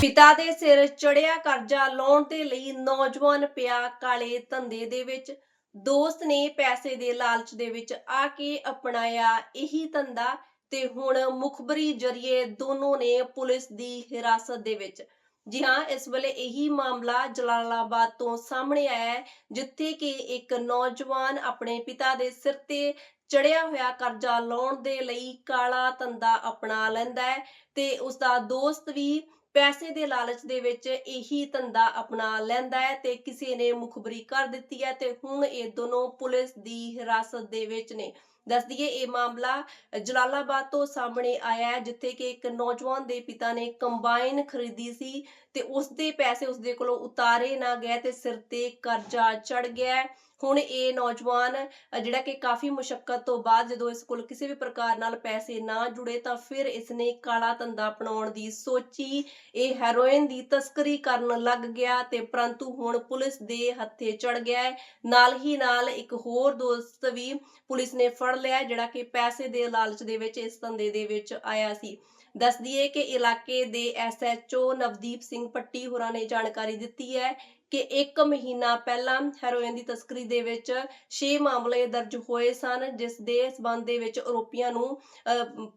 ਪਿਤਾ ਦੇ ਸਿਰ ਚੜਿਆ ਕਰਜ਼ਾ ਲਾਉਣ ਦੇ ਲਈ ਨੌਜਵਾਨ ਪਿਆ ਕਾਲੇ ਧੰਦੇ ਦੇ ਵਿੱਚ। ਦੋਸਤ ਨੇ ਪੈਸੇ ਦੇ ਲਾਲਚ ਦੇ ਵਿੱਚ ਆ ਕੇ ਅਪਣਾਇਆ ਇਹੀ ਧੰਦਾ ਤੇ ਹੁਣ ਮੁਖਬਰੀ ਜਰੀਏ ਦੋਨੋਂ ਨੇ ਪੁਲਿਸ ਦੀ ਹਿਰਾਸਤ ਦੇ ਵਿੱਚ। ਜੀ ਹਾਂ, ਇਸ ਵੇਲੇ ਇਹੀ ਮਾਮਲਾ ਜਲਾਲਾਬਾਦ ਤੋਂ ਸਾਹਮਣੇ ਆਇਆ ਹੈ, ਜਿੱਥੇ ਕਿ ਇੱਕ ਨੌਜਵਾਨ ਆਪਣੇ ਪਿਤਾ ਦੇ ਸਿਰ ਤੇ ਚੜਿਆ ਹੋਇਆ ਕਰਜ਼ਾ ਲਾਉਣ ਦੇ ਲਈ ਕਾਲਾ ਧੰਦਾ ਅਪਣਾ ਲੈਂਦਾ ਹੈ ਤੇ ਉਸ ਦਾ ਦੋਸਤ ਵੀ ਪੈਸੇ ਦੇ ਲਾਲਚ ਦੇ ਵਿੱਚ ਇਹੀ ਧੰਦਾ ਅਪਣਾ ਲੈਂਦਾ ਹੈ ਤੇ ਕਿਸੇ ਨੇ ਮੁਖਬਰੀ ਕਰ ਦਿੱਤੀ ਹੈ ਤੇ ਹੁਣ ਇਹ ਦੋਨੋਂ ਪੁਲਿਸ ਦੀ ਹਿਰਾਸਤ ਦੇ ਵਿੱਚ ਨੇ। ਦੱਸ ਦਈਏ, ਇਹ ਮਾਮਲਾ ਜਲਾਲਾਬਾਦ ਤੋਂ ਸਾਹਮਣੇ ਆਇਆ ਹੈ, ਜਿੱਥੇ ਕਿ ਇੱਕ ਨੌਜਵਾਨ ਦੇ ਪਿਤਾ ਨੇ ਕੰਬਾਈਨ ਖਰੀਦੀ ਸੀ ਤੇ ਉਸ ਦੇ ਪੈਸੇ ਉਸ ਦੇ ਕੋਲੋਂ ਉਤਾਰੇ ਨਾ ਗਏ ਤੇ ਸਿਰ ਤੇ ਕਰਜ਼ਾ ਚੜ ਗਿਆ ਹੁਣ ਇਹ ਨੌਜਵਾਨ, ਜਿਹੜਾ ਕਿ ਕਾਫੀ ਮੁਸ਼ਕਲ ਤੋਂ ਬਾਅਦ ਜਦੋਂ ਇਸ ਕੋਲ ਕਿਸੇ ਵੀ ਪ੍ਰਕਾਰ ਨਾਲ ਪੈਸੇ ਨਾ ਜੁੜੇ ਤਾਂ ਫਿਰ ਇਸ ਨੇ ਕਾਲਾ ਧੰਦਾ ਅਪਣਾਉਣ ਦੀ ਸੋਚੀ। ਇਹ ਹੈਰੋਇਨ ਦੀ ਤਸਕਰੀ ਕਰਨ ਲੱਗ ਗਿਆ ਤੇ ਪਰੰਤੂ ਹੁਣ ਪੁਲਿਸ ਦੇ ਹੱਥੇ ਚੜ ਗਿਆ ਨਾਲ ਹੀ ਨਾਲ ਇੱਕ ਹੋਰ ਦੋਸਤ ਵੀ ਪੁਲਿਸ ਨੇ ਫੜ ਲਿਆ ਜਿਹੜਾ ਕਿ ਪੈਸੇ ਦੇ ਲਾਲਚ ਦੇ ਵਿੱਚ, ਇਸ ਧੰਦੇ ਦੇ ਵਿੱਚ ਆਇਆ ਸੀ। ਦੱਸ ਦਈਏ ਕਿ ਇਲਾਕੇ ਦੇ ਐਸਐਚਓ ਨਵਦੀਪ ਸਿੰਘ ਪੱਟੀ ਹੋਰਾਂ ਨੇ ਜਾਣਕਾਰੀ ਦਿੱਤੀ ਹੈ ਕਿ 1 ਮਹੀਨਾ ਪਹਿਲਾਂ ਹੈਰੋਇਨ ਦੀ ਤਸਕਰੀ ਦੇ ਵਿੱਚ 6 ਮਾਮਲੇ ਦਰਜ ਹੋਏ ਸਨ, ਜਿਸ ਦੇ ਸਬੰਧ ਦੇ ਵਿੱਚ ਆਰੋਪੀਆਂ ਨੂੰ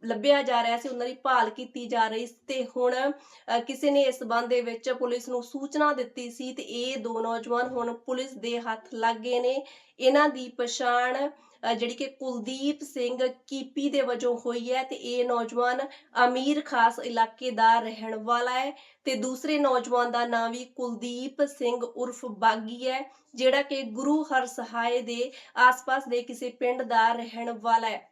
ਲੱਭਿਆ ਜਾ ਰਿਹਾ ਸੀ, ਉਹਨਾਂ ਦੀ ਭਾਲ ਕੀਤੀ ਜਾ ਰਹੀ ਸੀ ਤੇ ਹੁਣ ਕਿਸੇ ਨੇ ਇਸ ਸਬੰਧ ਦੇ ਵਿੱਚ ਪੁਲਿਸ ਨੂੰ ਸੂਚਨਾ ਦਿੱਤੀ ਸੀ ਤੇ ਇਹ ਦੋ ਨੌਜਵਾਨ ਹੁਣ ਪੁਲਿਸ ਦੇ ਹੱਥ ਲੱਗ ਗਏ ਨੇ। ਇਹਨਾਂ ਦੀ ਪਛਾਣ ਜਿਹੜੀ ਕਿ ਕੁਲਦੀਪ ਸਿੰਘ ਕੀਪੀ ਦੇ ਵਜੋਂ ਹੋਈ ਹੈ ਤੇ ਇਹ ਨੌਜਵਾਨ ਅਮੀਰ ਖਾਸ ਇਲਾਕੇ ਦਾ ਰਹਿਣ ਵਾਲਾ ਹੈ ਤੇ ਦੂਸਰੇ ਨੌਜਵਾਨ ਦਾ ਨਾਮ ਵੀ ਕੁਲਦੀਪ ਸਿੰਘ ਉਰਫ ਬਾਗੀ ਹੈ, ਜਿਹੜਾ ਕਿ ਗੁਰੂ ਹਰਸਹਾਏ ਦੇ ਆਸ-ਪਾਸ ਦੇ ਕਿਸੇ ਪਿੰਡ ਦਾ ਰਹਿਣ ਵਾਲਾ ਹੈ।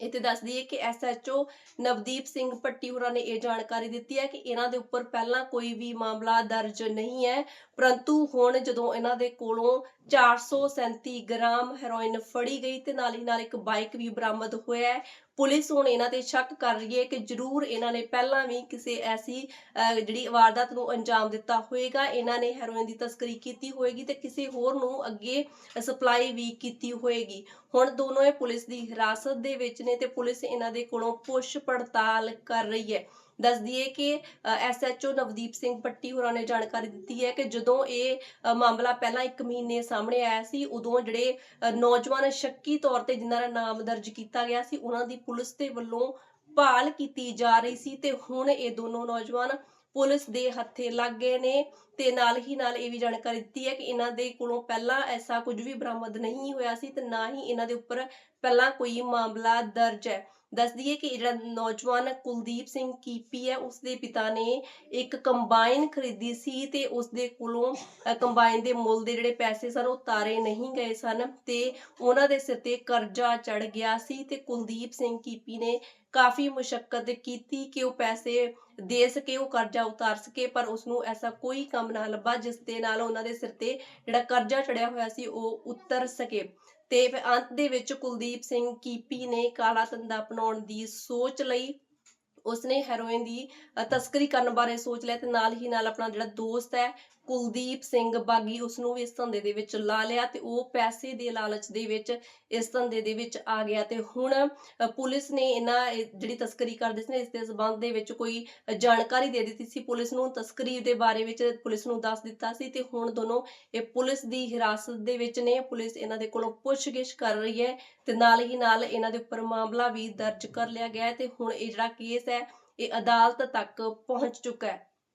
ਇੱਥੇ ਦੱਸ ਦਈਏ ਕਿ ਐਸਐਚਓ ਨਵਦੀਪ ਸਿੰਘ ਪੱਟੀ ਹੋਰਾਂ ਨੇ ਇਹ ਜਾਣਕਾਰੀ ਦਿੱਤੀ ਹੈ ਕਿ ਇਹਨਾਂ ਦੇ ਉੱਪਰ ਪਹਿਲਾਂ ਕੋਈ ਵੀ ਮਾਮਲਾ ਦਰਜ ਨਹੀਂ ਹੈ, ਪਰੰਤੂ ਹੁਣ ਜਦੋਂ ਇਹਨਾਂ ਦੇ ਕੋਲੋਂ 437 ਗ੍ਰਾਮ ਹੈਰੋਇਨ ਫੜੀ ਗਈ ਤੇ ਨਾਲ ਹੀ ਨਾਲ ਇੱਕ ਬਾਈਕ ਵੀ ਬਰਾਮਦ ਹੋਇਆ ਹੈ ਪੁਲਿਸ ਹੁਣ ਇਹਨਾਂ ਤੇ ਸ਼ੱਕ ਕਰ ਰਹੀ ਹੈ ਕਿ ਜ਼ਰੂਰ ਇਹਨਾਂ ਨੇ ਪਹਿਲਾਂ ਵੀ ਕਿਸੇ ਐਸੀ ਜਿਹੜੀ ਵਾਰਦਾਤ ਨੂੰ ਅੰਜਾਮ ਦਿੱਤਾ ਹੋਵੇਗਾ, ਇਹਨਾਂ ਨੇ ਹੈਰੋਇਨ ਦੀ ਤਸਕਰੀ ਕੀਤੀ ਹੋਵੇਗੀ ਤੇ ਕਿਸੇ ਹੋਰ ਨੂੰ ਅੱਗੇ ਸਪਲਾਈ ਵੀ ਕੀਤੀ ਹੋਵੇਗੀ। ਹੁਣ ਦੋਨੋਂ ਇਹ ਪੁਲਿਸ ਦੀ ਹਿਰਾਸਤ ਦੇ ਵਿੱਚ ਨੇ ਤੇ ਪੁਲਿਸ ਇਹਨਾਂ ਦੇ ਕੋਲੋਂ ਪੁੱਛ ਪੜਤਾਲ ਕਰ ਰਹੀ ਹੈ। ਦੱਸ ਦਈਏ ਕਿ ਐਸਐਚਓ ਨਵਦੀਪ ਸਿੰਘ ਪੱਟੀ ਹੋਰਾਂ ਨੇ ਜਾਣਕਾਰੀ ਦਿੱਤੀ ਹੈ ਕਿ ਜਦੋਂ ਇਹ ਮਾਮਲਾ ਪਹਿਲਾਂ 1 ਮਹੀਨੇ ਸਾਹਮਣੇ ਆਇਆ ਸੀ, ਉਦੋਂ ਜਿਹੜੇ ਨੌਜਵਾਨ ਸ਼ੱਕੀ ਤੌਰ ਤੇ ਜਿਨ੍ਹਾਂ ਦਾ ਨਾਮ ਦਰਜ ਕੀਤਾ ਗਿਆ ਸੀ ਉਹਨਾਂ ਦੀ ਪੁਲਿਸ ਦੇ ਵੱਲੋਂ ਭਾਲ ਕੀਤੀ ਜਾ ਰਹੀ ਸੀ ਤੇ ਹੁਣ ਇਹ ਦੋਨੋਂ ਨੌਜਵਾਨ ਪੁਲਿਸ ਦੇ ਹੱਥੇ ਲੱਗ ਗਏ ਨੇ ਤੇ ਨਾਲ ਹੀ ਨਾਲ ਇਹ ਵੀ ਜਾਣਕਾਰੀ ਦਿੱਤੀ ਹੈ ਕਿ ਇਹਨਾਂ ਦੇ ਕੋਲੋਂ ਪਹਿਲਾਂ ਐਸਾ ਕੁਝ ਵੀ ਬਰਾਮਦ ਨਹੀਂ ਹੋਇਆ ਸੀ ਤੇ ਨਾ ਹੀ ਇਹਨਾਂ ਦੇ ਉੱਪਰ ਪਹਿਲਾਂ ਕੋਈ ਮਾਮਲਾ ਦਰਜ ਹੈ। ਦੱਸ ਦਈਏ ਕਿ ਜਿਹੜਾ ਨੌਜਵਾਨ ਕੁਲਦੀਪ ਸਿੰਘ ਕੀਪੀ ਹੈ ਉਸ ਦੇ ਪਿਤਾ ਨੇ ਇੱਕ ਕੰਬਾਈਨ ਖਰੀਦੀ ਸੀ ਤੇ ਉਸ ਦੇ ਕੋਲੋਂ ਕੰਬਾਈਨ ਦੇ ਮੁੱਲ ਦੇ ਜਿਹੜੇ ਪੈਸੇ ਸਨ, ਉਹ ਤਾਰੇ ਨਹੀਂ ਗਏ ਸਨ ਤੇ ਉਹਨਾਂ ਦੇ ਸਿਰ ਤੇ ਕਰਜ਼ਾ ਚੜ ਗਿਆ ਸੀ ਤੇ ਕੁਲਦੀਪ ਸਿੰਘ ਕੀਪੀ ਨੇ ਕਾਫੀ ਮੁਸ਼ਕਲ ਕੀਤੀ ਕਿ ਉਹ ਪੈਸੇ ਦੇ ਸਕੇ, ਉਹ ਕਰਜ਼ਾ ਉਤਾਰ ਸਕੇ, ਪਰ ਉਸ ਨੂੰ ਐਸਾ ਕੋਈ ਕੰਮ ਨਾ ਲੱਭਾ ਜਿਸ ਦੇ ਨਾਲ ਉਹਨਾਂ ਦੇ ਸਿਰ ਤੇ ਜਿਹੜਾ ਕਰਜ਼ਾ ਚੜਿਆ ਹੋਇਆ ਸੀ, ਉਹ ਉਤਰ ਸਕੇ। ਤੇ ਅੰਤ ਦੇ ਵਿੱਚ ਕੁਲਦੀਪ ਸਿੰਘ ਕੀਪੀ ਨੇ ਕਾਲਾ ਧੰਦਾ ਅਪਣਾਉਣ ਦੀ ਸੋਚ ਲਈ ਉਸਨੇ ਹੈਰੋਇਨ ਦੀ ਤਸਕਰੀ ਕਰਨ ਬਾਰੇ ਸੋਚ ਲਿਆ ਤੇ ਨਾਲ ਹੀ ਨਾਲ ਆਪਣਾ ਜਿਹੜਾ ਦੋਸਤ ਹੈ, ਕੁਲਦੀਪ ਸਿੰਘ ਬਾਗੀ ਉਸ ਨੂੰ ਵੀ ਇਸ ਧੰਦੇ ਦੇ ਵਿੱਚ ਲਾ ਲਿਆ ਤੇ ਉਹ ਪੈਸੇ ਦੇ ਲਾਲਚ ਦੇ ਵਿੱਚ ਇਸ ਧੰਦੇ ਦੇ ਵਿੱਚ ਆ ਗਿਆ ਤੇ ਹੁਣ ਪੁਲਿਸ ਨੇ ਇਹਨਾਂ ਜਿਹੜੀ ਤਸਕਰੀ ਕਰਦੇ ਸੀ ਇਸ ਦੇ ਸਬੰਧ ਦੇ ਵਿੱਚ ਕੋਈ ਜਾਣਕਾਰੀ ਦੇ ਦਿੱਤੀ ਸੀ ਪੁਲਿਸ ਨੂੰ, ਤਸਕਰੀ ਦੇ ਬਾਰੇ ਵਿੱਚ ਪੁਲਿਸ ਨੂੰ ਦੱਸ ਦਿੱਤਾ ਸੀ ਤੇ ਹੁਣ ਦੋਨੋਂ ਇਹ ਪੁਲਿਸ ਦੀ ਹਿਰਾਸਤ ਦੇ ਵਿੱਚ ਨੇ, ਪੁਲਿਸ ਇਹਨਾਂ ਦੇ ਕੋਲੋਂ ਪੁੱਛਗਿੱਛ ਕਰ ਰਹੀ ਹੈ ਤੇ ਨਾਲ ਹੀ ਨਾਲ ਇਹਨਾਂ ਦੇ ਉੱਪਰ ਮਾਮਲਾ ਵੀ ਦਰਜ ਕਰ ਲਿਆ ਗਿਆ ਹੈ ਤੇ ਹੁਣ ਇਹ ਜਿਹੜਾ ਕੇਸ ਹੈ ਹੈ ਇਹ ਅਦਾਲਤ ਤੱਕ ਪਹੁੰਚ ਚੁੱਕਾ ਹੈ।